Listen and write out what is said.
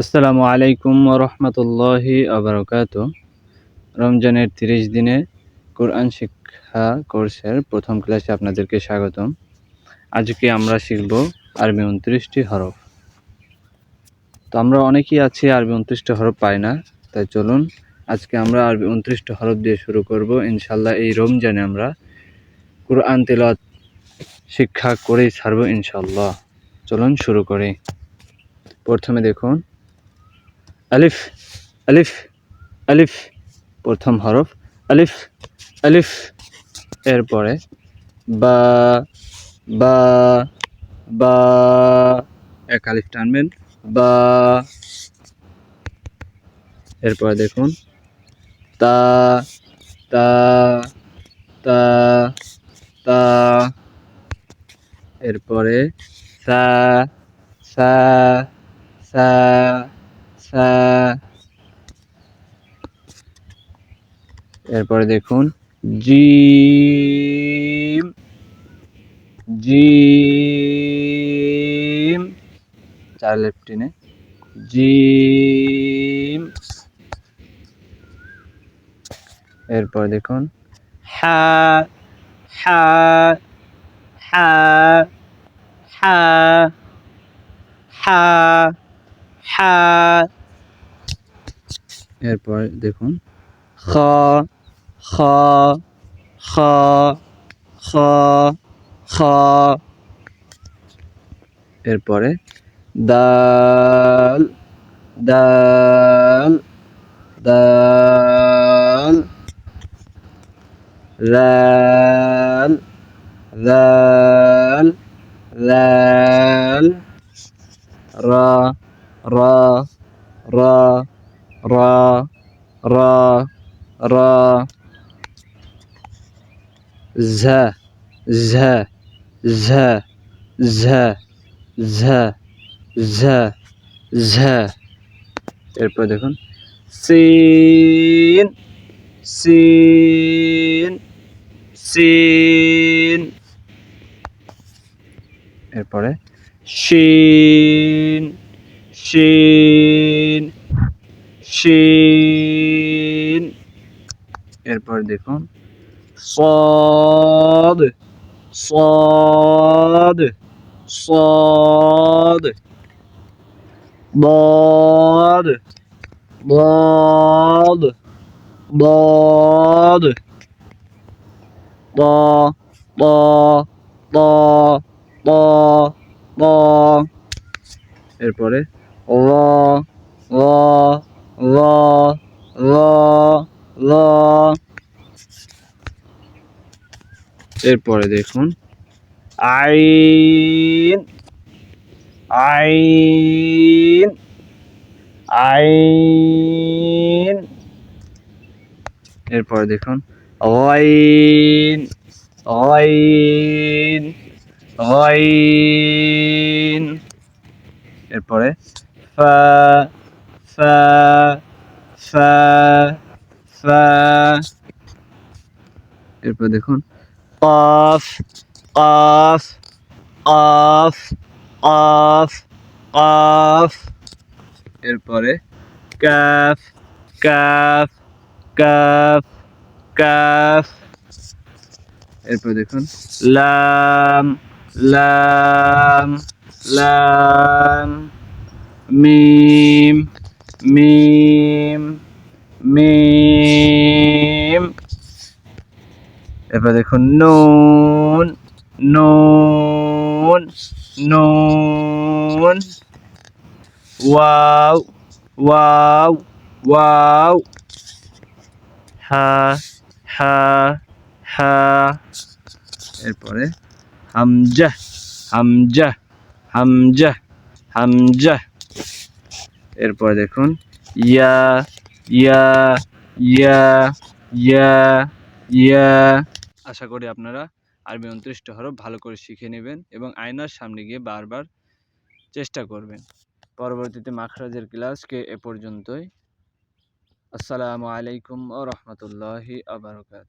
আসসালামু আলাইকুম রহমতুল্লাহি আবরকাত রমজানের তিরিশ দিনে কোরআন শিক্ষা কোর্সের প্রথম ক্লাসে আপনাদেরকে স্বাগতম। আজকে আমরা শিখব আরবি উনত্রিশটি হরফ। তো আমরা অনেকেই আছি আরবি উনত্রিশটি হরফ পাই না, তাই চলুন আজকে আমরা আরবি উনত্রিশটি হরফ দিয়ে শুরু করব। ইনশাল্লাহ এই রমজানে আমরা কোরআন তেলাওয়াত শিক্ষা করেই ছাড়ব ইনশাল্লাহ চলুন শুরু করি। প্রথমে দেখুন আলিফ আলিফ আলিফ, প্রথম হরফ, আলিফ আলিফ, এরপরে বা বা বা, এক আলিফ টানবেন, বা, এরপরে দেখুন, তা তা তা তা, এরপরে সা সা সা এরপরে দেখুন, জিম জিম, চার লেফটিনে জিম। এরপর দেখুন, হা হা হা হা হা হা এরপর দেখুন। খ খ খ খ খ। এরপরে দাল দাল দাল। রাল রাল রাল। রা রা রা। রা রা রা, ঝা ঝা ঝা ঝা ঝা ঝা ঝা। এরপর দেখুন, সিন সিন সিন। এরপরে, শিন শিন। শিন এরপর দেখুন صاد صاد صاد ضاد ضاد ضاد ضا ضا ضا ضا ضا এরপরে ল ল ল ল ল। এরপরে দেখুন। আইন আইন আইন। এরপরে দেখুন। গইন গইন গইন এরপরে ফা ফা ফা ফা এরপর দেখুন। কফ কফ কফ কফ কফ এরপরে? কাফ কাফ কাফ কাফ এরপর দেখুন। লাম লাম লাম মিম মিম মিম এরপর দেখুন, নুন নুন নুন। Wow wow wow. হা হা হা। এরপরে হামজা হামজা হামজা হামজা। এরপর দেখুন, ইয়া ইয়া ইয়া ইয়া ইয়া। আশা করি আপনারা আরবি উনত্রিশটা হরফ ভালো করে শিখে নেবেন এবং আয়নার সামনে গিয়ে বারবার চেষ্টা করবেন। পরবর্তীতে মাখরাজের ক্লাসকে এ পর্যন্তই। আসসালামু আলাইকুম ও রহমতুল্লাহি আবরকাত